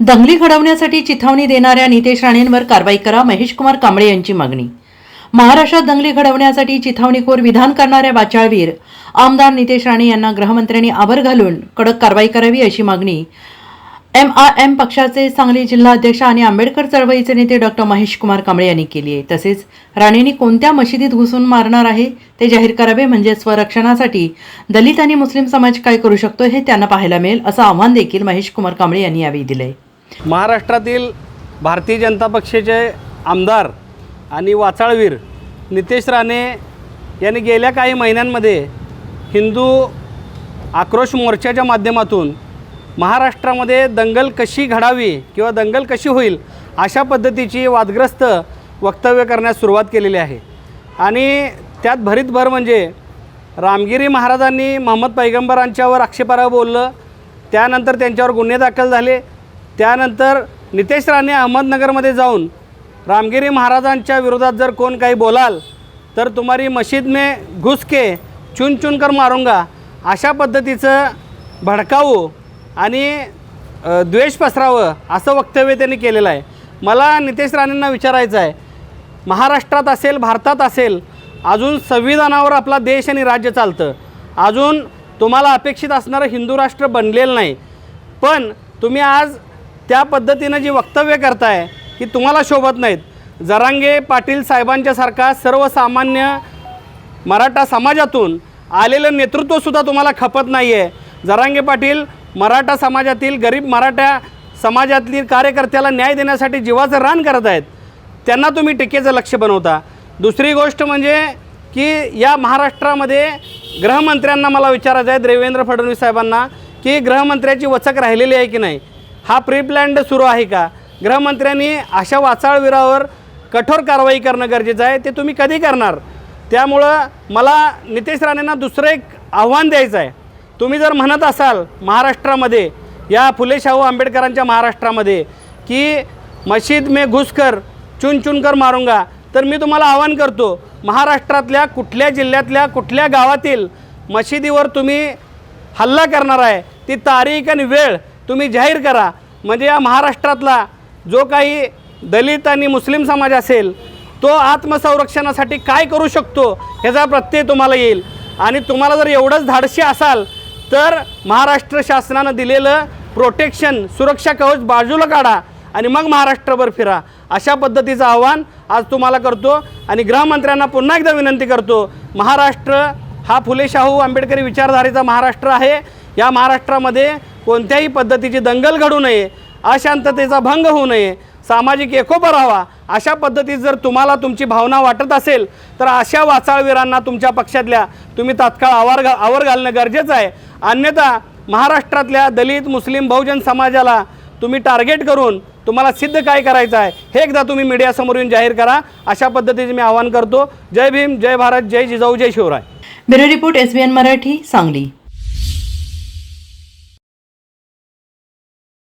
दंगली घडवण्यासाठी चिथावणी देणाऱ्या नितेश राणेंवर कारवाई करा महेश कुमार कांबळे यांची मागणी. महाराष्ट्रात दंगली घडवण्यासाठी चिथावणीखोर विधान करणाऱ्या वाचाळवीर आमदार नितेश राणे यांना गृहमंत्र्यांनी आवर घालून कडक कारवाई करावी अशी मागणी. एम आय एम पक्षाचे सांगली जिल्हा अध्यक्ष आणि आंबेडकर चळवळीचे नेते डॉक्टर महेश कुमार कांबळे यांनी केली आहे. तसेच राणेंनी कोणत्या मशिदीत घुसून मारणार आहे ते जाहीर करावे म्हणजे स्वरक्षणासाठी दलित आणि मुस्लिम समाज काय करू शकतो हे त्यांना पाहायला मिळेल असं आव्हान देखील महेश कुमार कांबळे यांनी यावेळी दिलंय. महाराष्ट्रातील भारतीय जनता पक्षाचे आमदार आणि वाचाळवीर नितेश राणे यांनी गेल्या काही महिन्यांमध्ये हिंदू आक्रोश मोर्चाच्या माध्यमातून महाराष्ट्रामध्ये दंगल कशी घडावी किंवा दंगल कशी होईल अशा पद्धतीची वादग्रस्त वक्तव्य करण्यास सुरुवात केलेली आहे. आणि त्यात भरीत भर म्हणजे रामगिरी महाराजांनी महम्मद पैगंबरांच्यावर आक्षेपार्ह बोललं त्यानंतर त्यांच्यावर गुन्हे दाखल झाले त्यानंतर नितेश राणे अहमदनगरमध्ये जाऊन रामगिरी महाराजांच्या विरोधात जर कोण काही बोलाल तर तुम्हारी मशीद में घुस के चुन चुन कर मारूंगा. अशा पद्धतीचं भडकावू आणि द्वेष पसरावं असं वक्तव्य त्यांनी केलेलं आहे. मला नितेश राणेंना विचारायचं आहे महाराष्ट्रात असेल भारतात असेल अजून संविधानावर आपला देश आणि राज्य चालतं. अजून तुम्हाला अपेक्षित असणारं हिंदू राष्ट्र बनलेलं नाही. पण तुम्ही आज त्या पद्धतीनं जी वक्तव्य करताय की तुम्हाला शोभत नाहीत. जरांगे पाटील साहेबांच्यासारखा सर्वसामान्य मराठा समाजातून आलेलं नेतृत्वसुद्धा तुम्हाला खपत नाही आहे जरांगे पाटील मराठा समाजातील गरीब मराठा समाजातील कार्यकर्त्याला न्याय देण्यासाठी जीवाचं रान करत आहेत. त्यांना तुम्ही टीकेचं लक्ष बनवता. दुसरी गोष्ट म्हणजे की या महाराष्ट्रामध्ये गृहमंत्र्यांना मला विचारायचं आहे देवेंद्र फडणवीस साहेबांना की गृहमंत्र्याची वचक राहिलेली आहे की नाही? हा प्रीप्लॅन्ड सुरू आहे का? गृहमंत्र्यांनी अशा वाचाळवीरावर कठोर कारवाई करणं गरजेचं आहे. ते तुम्ही कधी करणार? त्यामुळं मला नितेश राणेंना दुसरं एक आव्हान द्यायचं आहे. तुम्ही जर म्हणत असाल महाराष्ट्रामध्ये या फुले शाहू आंबेडकरांच्या महाराष्ट्रामध्ये की मशीद में घुसकर चुन चुन कर मारूंगा तर मी तुम्हाला आवाहन करतो महाराष्ट्रातल्या कुठल्या जिल्ह्यातल्या कुठल्या गावातील मशिदीवर तुम्ही हल्ला करणार आहे ती तारीख आणि वेळ तुम्ही जाहीर करा. म्हणजे या महाराष्ट्रातला जो काही दलित आणि मुस्लिम समाज असेल तो आत्मसंरक्षणासाठी काय करू शकतो ह्याचा प्रत्यय तुम्हाला येईल. आणि तुम्हाला जर एवढंच धाडशी असाल तर महाराष्ट्र शासनानं दिलेलं प्रोटेक्शन सुरक्षा कवच बाजूला काढा आणि मग महाराष्ट्रभर फिरा. अशा पद्धतीचं आव्हान आज तुम्हाला करतो आणि गृहमंत्र्यांना पुन्हा एकदा विनंती करतो महाराष्ट्र हा फुले शाहू आंबेडकरी विचारधारेचा महाराष्ट्र आहे. या महाराष्ट्रामध्ये कोणत्याही पद्धतीची दंगल घडू नये अशांततेचा भंग होऊ नये सामाजिक एकोपा राहावा अशा पद्धतीत जर तुम्हाला तुमची भावना वाटत असेल तर अशा वाचाळवीरांना तुमच्या पक्षातल्या तुम्ही तात्काळ आवर घा आवर घालणं गरजेचं आहे. अन्यथा महाराष्ट्रातल्या दलित मुस्लिम बहुजन समाजाला तुम्ही टार्गेट करून तुम्हाला सिद्ध काय करायचं आहे हे एकदा तुम्ही मीडियासमोर येऊन जाहीर करा. अशा पद्धतीचे मी आवाहन करतो. जय भीम जय भारत जय जिजाऊ जय Shivray. Bureau report SBN Marathi Sangli.